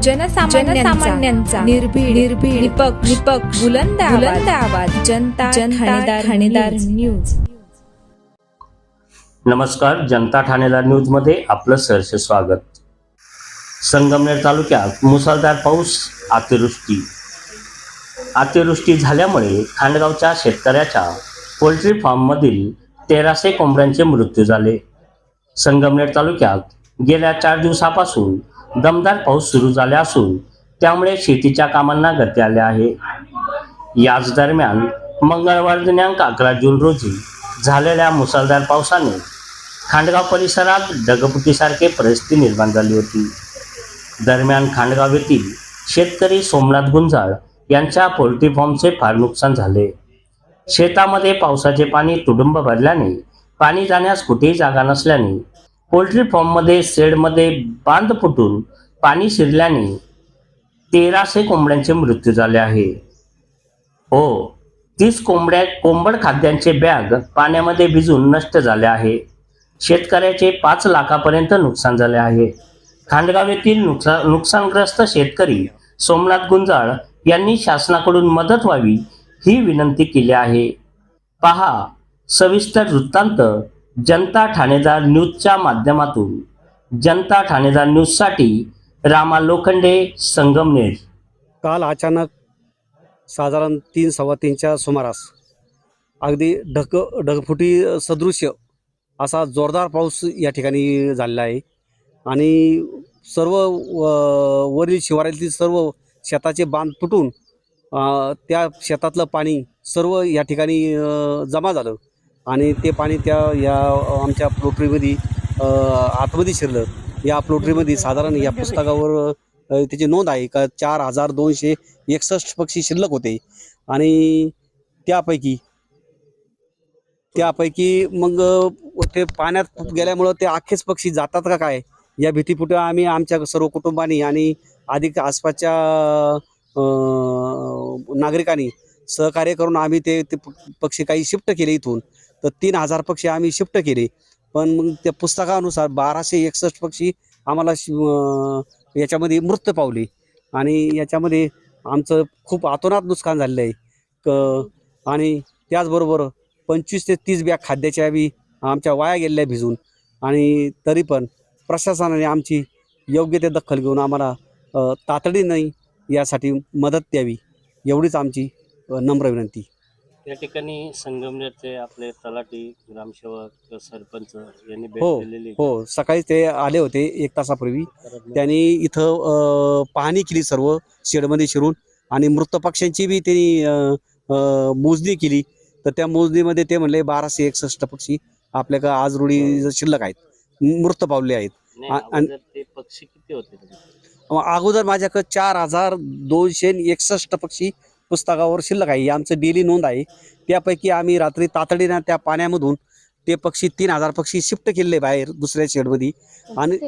जनसामान्यांचा निर्भीड निर्भीड निपक्ष निपक्ष बुलंद बुलंद आवाज. जनता जनता ठाणेदार न्यूज. नमस्कार जनता ठाणेदार न्यूजमध्ये आपलं सहर्ष स्वागत. संगमनेर तालुक्यात मुसळधार पाऊस अतिवृष्टी. अतिवृष्टी झाल्यामुळे खांडगावच्या शेतकऱ्याच्या पोल्ट्री फार्ममधील तेराशे कोंबड्यांचे मृत्यू झाले. संगमनेर तालुक्यात गेल्या चार दिवसापासून दमदार पाऊस सुरू झाला असून त्यामुळे शेतीच्या कामांना गती आली आहे. याच दरम्यान मंगळवार दिनांक अकरा जून रोजी झालेल्या मुसळधार पावसाने खांडगाव परिसरात ढगफुटीसारखी परिस्थिती निर्माण झाली होती. दरम्यान खांडगाव येथील शेतकरी सोमनाथ गुंजाळ यांच्या पोल्ट्री फॉर्मचे फार नुकसान झाले. शेतामध्ये पावसाचे पाणी तुडुंब भरल्याने पाणी जाण्यास कुठेही जागा नसल्याने पोल्ट्री फॉर्ममध्ये शेडमध्ये बांध फुटून पाणी शिरल्याने तेराशे कोंबड्यांचे मृत्यू झाले आहे. हो तीस कोंबड्या कोंबड खाद्यांचे बॅग पाण्यामध्ये भिजून नष्ट झाले आहे. शेतकऱ्याचे पाच लाखापर्यंत नुकसान झाले आहे. खांडगाव येथील नुकसान नुकसानग्रस्त शेतकरी सोमनाथ गुंजाळ यांनी शासनाकडून मदत व्हावी ही विनंती केली आहे. पहा सविस्तर वृत्तांत जनता ठाणेदार न्यूजच्या माध्यमातून जनता ठाणेदार न्यूजसाठी रामा लोखंडे संगमनेर काल अचानक साधारण तीन सव्वा तीनच्या सुमारास अगदी ढग ढगफुटी सदृश्य असा जोरदार पाऊस या ठिकाणी झालेला आहे. आणि सर्व व- वरील शिवारातील सर्व शेताचे बांध तुटून त्या शेतातलं पाणी सर्व या ठिकाणी जमा झालं. आणि ते पाणी त्या या आमच्या पोल्ट्रीमध्ये आतमध्ये शिरलं. या पोल्ट्रीमध्ये साधारण या पुस्तकावर त्याची नोंद आहे का? चार हजार दोनशे एकसष्ट पक्षी शिल्लक होते. आणि त्यापैकी त्यापैकी मग ते पाण्यात गेल्यामुळं ते अख्खेच पक्षी जातात का काय? या भीतीपुटे आम्ही आमच्या सर्व कुटुंबानी आणि अधिक आसपासच्या नागरिकांनी सहकार्य करून आम्ही ते ते पक्षी काही शिफ्ट केले इथून. तर तीन हजार पक्षी आम्ही शिफ्ट केले. पण मग त्या पुस्तकानुसार बाराशे एकसष्ट पक्षी आम्हाला शि- याच्यामध्ये मृत्यू पावली. आणि याच्यामध्ये आमचं खूप आतोनात नुकसान झालेलं आहे. क आणि त्याचबरोबर पंचवीस ते तीस बॅग खाद्याच्या बी आमच्या वाया गेलेल्या भिजून. आणि तरी पण प्रशासनाने आमची योग्य ते दखल घेऊन आम्हाला तातडीने यासाठी मदत द्यावी एवढीच आमची नम्र विनंती. या ठिकाणी संगमनेरचे आपले तलाठी ग्रामसेवक सरपंच यांनी भेट हो, दिलेली. हो. सकाळी ते आले होते एक तासापूर्वी. त्यांनी इथं अ, पाहणी केली सर्व शेडमध्ये शिरून. आणि मृत पक्ष्यांची बी त्यांनी अ, अ, मोजणी केली. तर त्या मोजणीमध्ये ते म्हणले बाराशे एकसष्ट पक्षी आपल्याकडे आज रोडी शिल्लक आहेत. मृत पावले आहेत. नाही, आ- आणि- अगोदर ते पक्षी किती होते? अगोदर माझ्याकडे चार हजार दोनशे एकसष्ट पक्षी पुस्तकावर शिल्लक आहे. आमचं डेली नोंद आहे. त्यापैकी आम्ही रात्री तातडीनं त्या पाण्यामधून ते पक्षी तीन हजार पक्षी शिफ्ट केले बाहेर दुसऱ्या शेडमध्ये. आणि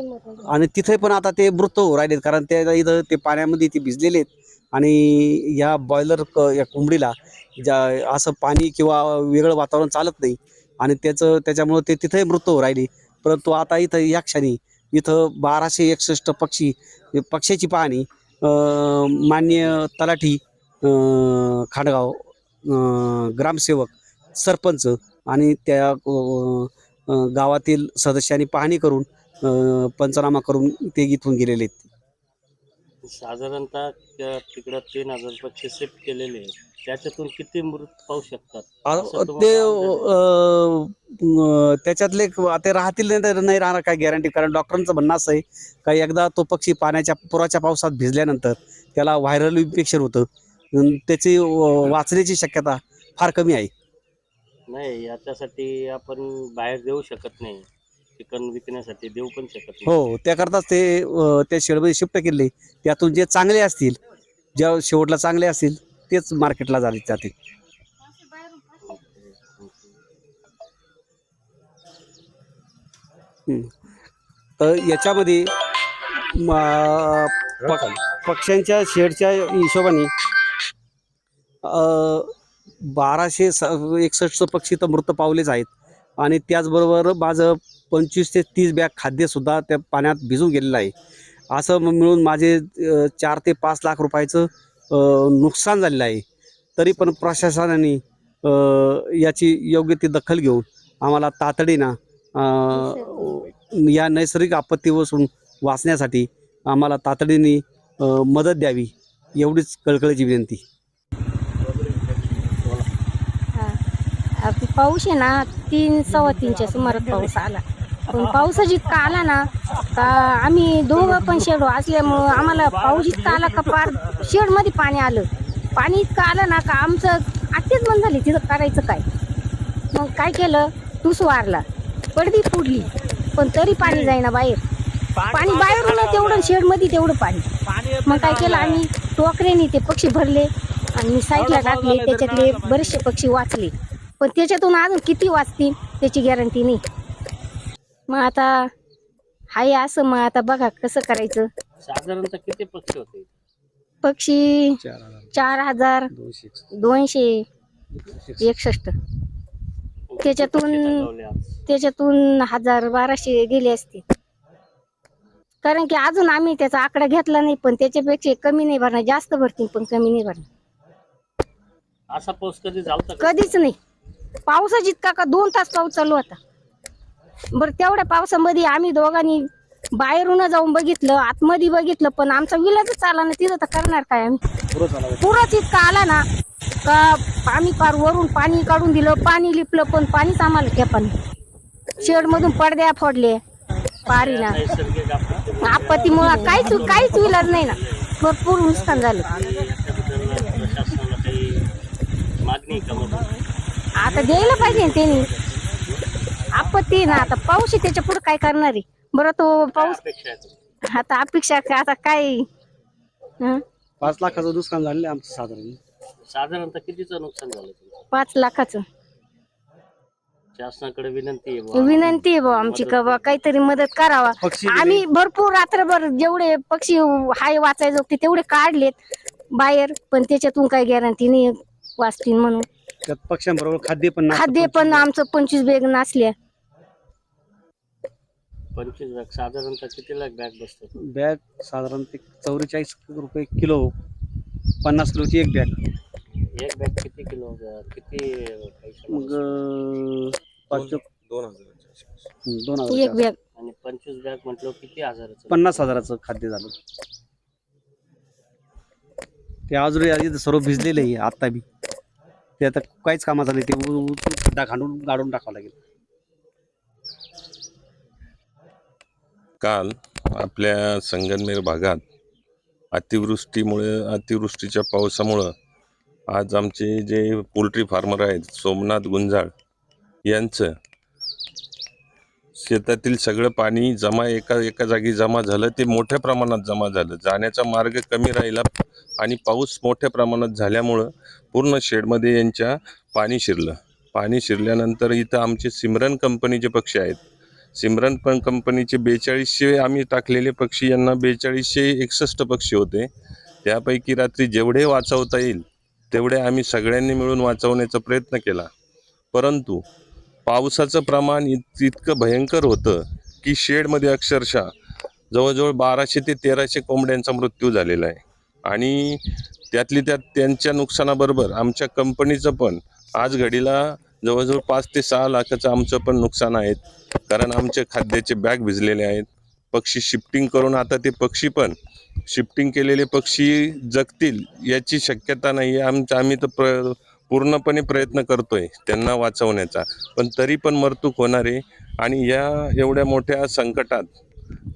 आणि तिथे पण आता ते मृत होऊ राहिलेत. कारण त्या इथं ते पाण्यामध्ये ते भिजलेले आहेत. आणि या बॉयलर या कोंबडीला ज्या असं पाणी किंवा वेगळं वातावरण चालत नाही. आणि त्याचं त्याच्यामुळं ते तिथे मृत होऊ राहिले. परंतु आता इथं या क्षणी इथं बाराशे एकसष्ट पक्षी पक्ष्याची पाहणी मान्य तलाठी खांडगाव ग्रामसेवक सरपंच आणि त्या गावातील सदस्यांनी पाहणी करून पंचनामा करून ते इथून गेलेले आहेत. साधारणतः त्या तिकडं तीन हजार पक्षी शिफ्ट केलेले त्याच्यातून किती मृत पाहू शकतात? ते त्याच्यातले ते राहतील नाही राहणार काय गॅरंटी कारण डॉक्टरांचं म्हणणं असं आहे का एकदा तो पक्षी पाण्याच्या पुराच्या पावसात भिजल्यानंतर त्याला व्हायरल इन्फेक्शन होतं. त्याची वाचण्याची शक्यता फार कमी आहे. नाही याच्यासाठी आपण बाहेर देऊ शकत नाही. चिकन विकण्यासाठी देऊ पण शकत नाही. हो त्याकरताच ते अं, त्या शेडमध्ये शिफ्ट केले. त्यातून जे चांगले असतील ज्या शेवटला चांगले असतील तेच मार्केटला झाले जातील. तर याच्यामध्ये म- पक्ष्यांच्या शेडच्या हिशोबाने बाराशे स एकसष्ट पक्षी तर मृत पावलेच आहेत. आणि त्याचबरोबर माझं पंचवीस ते तीस बॅग खाद्यसुद्धा त्या पाण्यात भिजून गेलेलं आहे. असं मिळून माझे चार ते पाच लाख रुपयाचं नुकसान झालेलं आहे. तरी पण प्रशासनाने याची योग्य ती दखल घेऊन आम्हाला तातडीनं या नैसर्गिक आपत्तीपासून वाचण्यासाठी आम्हाला तातडीने मदत द्यावी एवढीच कळकळीची विनंती हा. पाऊस आहे ना तीन सव्वा तीनच्या सुमारात पाऊस आला. पण पाऊस जितका आला ना का आम्ही दोघं पण शेड असल्यामुळं आम्हाला पाऊस इतका आला का पार शेडमध्ये पाणी आलं. पाणी इतकं आलं ना का आमचं आत्तेच बंद झाली तिथं करायचं काय? मग काय केलं? तूस वारला. पडदी फुडली. पण तरी पाणी जाईना बाहेर. पाणी बाहेरून तेवढं शेडमध्ये तेवढं पाणी. मग काय केलं आम्ही? टोकऱ्याने ते पक्षी भरले आणि मी साईडला टाकले त्याच्यातले बरेचसे पक्षी वाचले. पण त्याच्यातून अजून किती वाचतील त्याची गॅरंटी नाही. मग आता हाय असं मग आता बघा कसं करायचं. साधारणतः किती पक्षी होते? पक्षी चार हजार. दोनशे दोनशे एकसष्ट. त्याच्यातून त्याच्यातून हजार बाराशे गेले असते कारण की अजून आम्ही त्याचा आकडा घेतला नाही पण त्याच्यापेक्षा कमी नाही भरणार. जास्त भरतील पण कमी नाही भरणार. असा पाऊस कधी? कधीच नाही. पावसाच इतका का दोन तास पाऊस चालू होता. बरं तेवढ्या पावसामध्ये आम्ही दोघांनी बाहेरून जाऊन बघितलं आतमध्ये बघितलं पण आमचा विलाजच आला ना तिथं तर करणार काय आम्ही. पुरच इतका आला ना का आम्ही पार वरून पाणी काढून दिलं पाणी लिपलं पण पाणीच आम्हाला खेपाने शेडमधून पडद्या फोडले आपत्ती आपत्तीमुळं काहीच काहीच विलाज नाही ना. भरपूर नुकसान झालं. मागणी आता द्यायला पाहिजे ना त्यांनी. आपत्ती ना आता पाऊस आहे त्याच्या पुढे काय करणार आहे? बरं तो पाऊस? आता अपेक्षा आता काय? हं? पाच लाखाचं नुकसान झालेलं आहे आमचं साधारण. साधारणतः कितीचं नुकसान झालं तुमचं? पाच लाखाचं. शासनाकडे विनंती आहे बुवा. विनंती आहे भाऊ आमची का बा काहीतरी मदत करावा. पक्षी आम्ही भरपूर रात्रभर जेवढे पक्षी हाय वाचायचे तेवढे काढलेत बाहेर पण त्याच्यातून काही गॅरंटी नाही. वाचतील म्हणून. त्यात पक्ष्यांबरोबर खाद्य पण नाश्ता खाद्य पण आमचं पंचवीस बॅग नासल्या. पंचवीस बॅग साधारणतः किती लाख बॅग बसतात? बॅग साधारण ते चौवेचाळीस रुपये किलो पन्नास किलोची एक बॅग. एक बॅग किती किलो किती पैसे मग अं, पाच दोन हजाराच्या आसपास. हं, दोन एक हजार बॅग. आणि पंचवीस बॅग म्हटलं किती हजाराचं? पन्नास हजाराचं खाद्य झालं. ते अजूनही आधी सर्व भिजलेलं आहे आता बी. ते आता काहीच कामाचं नाही. ते उ- उ- खड्डा खांडून गाडून टाकावं लागेल. काल आपल्या संगमनेर भागात अतिवृष्टीमुळे अतिवृष्टीच्या पावसामुळं आज आमचे जे पोल्ट्री फार्मर आहेत सोमनाथ गुंजाळ यांचं शेतातील सगळं पाणी जमा एका एका जागी जमा झालं. ते मोठ्या प्रमाणात जमा झालं. जाण्याचा मार्ग कमी राहिला. आणि पाऊस मोठ्या प्रमाणात झाल्यामुळं पूर्ण शेडमध्ये यांच्या पाणी शिरलं. पाणी शिरल्यानंतर इथं आमचे सिमरन कंपनीचे पक्षी आहेत. सिमरन पण कंपनीचे बेचाळीसशे आम्ही टाकलेले पक्षी यांना बेचाळीसशे एकसष्ट पक्षी होते. त्यापैकी रात्री जेवढे वाचवता येईल तेवढे आम्ही सगळ्यांनी मिळून वाचवण्याचा प्रयत्न केला. परंतु पावसाचं प्रमाण इत इतकं भयंकर होतं की शेडमध्ये अक्षरशः जवळजवळ बाराशे ते तेराशे कोंबड्यांचा मृत्यू झालेला आहे. आणि त्यातली त्यात त्यांच्या नुकसानाबरोबर आमच्या कंपनीचं पण आज घडीला जवळजवळ पाच ते सहा लाखाचं आमचं पण नुकसान आहे कारण आमचे खाद्याचे बॅग भिजलेले आहेत. पक्षी शिफ्टिंग करून आता ते पक्षी पण शिफ्टिंग केलेले पक्षी जगतील याची शक्यता नाही आहे आमच्या आम्ही तर प्र पूर्णपणे प्रयत्न करतोय त्यांना वाचवण्याचा. पण तरी पण मरतूक होणार आहे. आणि या एवढ्या मोठ्या संकटात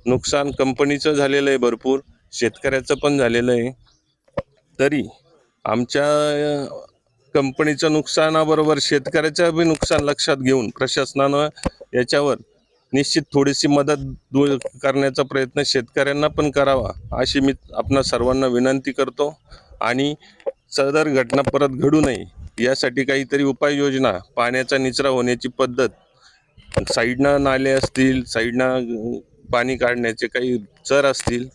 नुकसान कंपनीचं झालेलं आहे भरपूर. शेतकऱ्याचं पण झालेलं आहे. तरी आमच्या कंपनीचं नुकसानाबरोबर शेतकऱ्याचं बी नुकसान लक्षात घेऊन प्रशासनानं याच्यावर निश्चित थोडीशी मदत करण्याचा प्रयत्न शेतकऱ्यांना पण करावा अशी मी आपणा सर्वांना विनंती करतो. आणि सदर घटना परत घडू नये यासाठी काहीतरी उपाययोजना पाण्याचा निचरा होण्याची पद्धत साईडनं नाले असतील साईडनं पाणी काढण्याचे काही चर असतील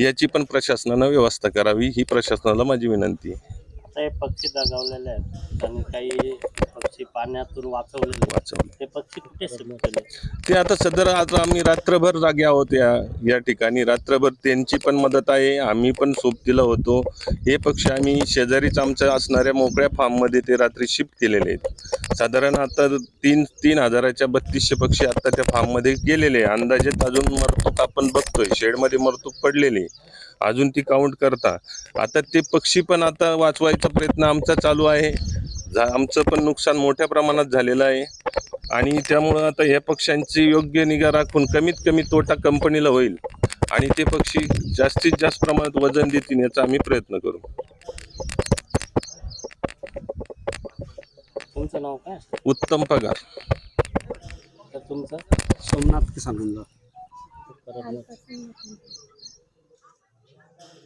याची पण प्रशासनानं व्यवस्था करावी ही प्रशासनाला माझी विनंती आहे. आता हे पक्षी दगावलेले आहेत. आणि काही पक्षी पाण्यातून वाचवले वाचवले. ते पक्षी कुठे शिफ्ट केले ते आता सदर आता आम्ही रात्रभर जागे आहोत या या ठिकाणी. रात्रभर त्यांची पण मदत आहे आम्ही पण सोबतीला होतो. हे पक्षी आम्ही शेजारीच आमच्या असणाऱ्या मोकळ्या फार्ममध्ये ते रात्री शिफ्ट केलेले आहेत. साधारण आता तीन तीन हजाराच्या बत्तीसशे पक्षी आता त्या फार्ममध्ये गेलेले आहे अंदाजेत अजून मरतूक आपण बघतोय. शेडमध्ये मरतूक पडलेली अजून ती काउंट करता. आता ते पक्षी पण आता वाचवायचा प्रयत्न आमचा चालू आहे. झा- आमचं पण नुकसान मोठ्या प्रमाणात झालेलं आहे. आणि त्यामुळं आता ह्या पक्ष्यांची योग्य निगा राखून कमीत कमी तोटा कंपनीला होईल. आणि ते पक्षी जास्तीत जास्त प्रमाणात वजन देतील याचा आम्ही प्रयत्न करू. तुमचं नाव काय? उत्तम पगार. तर तुमचं? सोमनाथ किसान.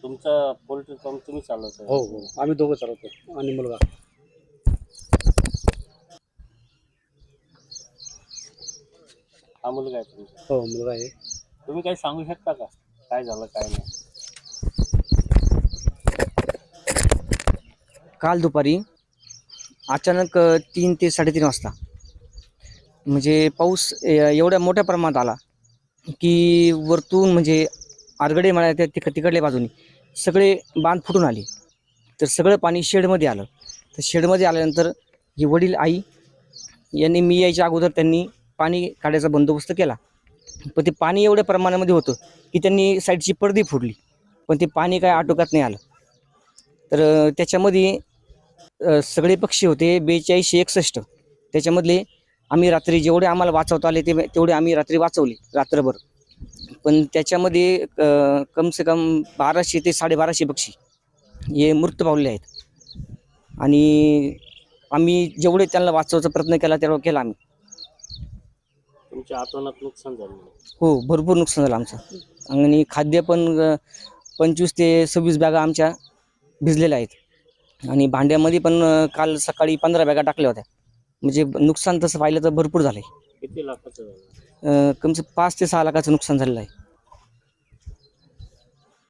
तुमचं पोल्ट्री फार्म तुम्ही चालवताय हो हो. आम्ही दोघं चालवतो. आणि मुलगा. हा मुलगा आहे तुमचा. हो मुलगा आहे. तुम्ही काही सांगू शकता का? काय झालं काय नाही? काल दुपारी अचानक अ, तीन ते साडेतीन वाजता म्हणजे पाऊस अ, एवढ्या मोठ्या प्रमाणात आला की वरतून म्हणजे आरगडे मळ्याच्या तिक तिकडल्या बाजूनी सगळे बांध फुटून आले. तर सगळं पाणी शेडमध्ये आलं. तर शेडमध्ये आल्यानंतर हे वडील आई यांनी मी यायच्या अगोदर त्यांनी पाणी काढायचा बंदोबस्त केला. पण ते पाणी एवढ्या प्रमाणामध्ये होतं की त्यांनी साईडची पडदी फोडली. पण ते पाणी काय आटोक्यात नाही आलं. तर त्याच्यामध्ये सगळे पक्षी होते बेचाळीसशे एकसष्ट. त्याच्यामधले आम्ही रात्री जेवढे आम्हाला वाचवता आले ते तेवढे आम्ही रात्री वाचवले रात्रभर. पण त्याच्यामध्ये अ, कम से कम बाराशे ते साडेबाराशे पक्षी हे मृत पावलेले आहेत. आणि आम्ही जेवढे त्यांना वाचवायचा प्रयत्न केला तेवढा केला आम्ही. तुमच्या आतोनात नुकसान झालं हो भरपूर नुकसान झालं आमचं. आणि खाद्य पण पंचवीस ते सव्वीस बॅगा आमच्या भिजलेल्या आहेत. आणि भांड्यामध्ये पण काल सकाळी पंधरा बॅगा टाकल्या होत्या. म्हणजे नुकसान तसं पाहिलं तर भरपूर झालं किती लाखाचं कमसे पाच ते सहा लाखाचं नुकसान झालेलं आहे.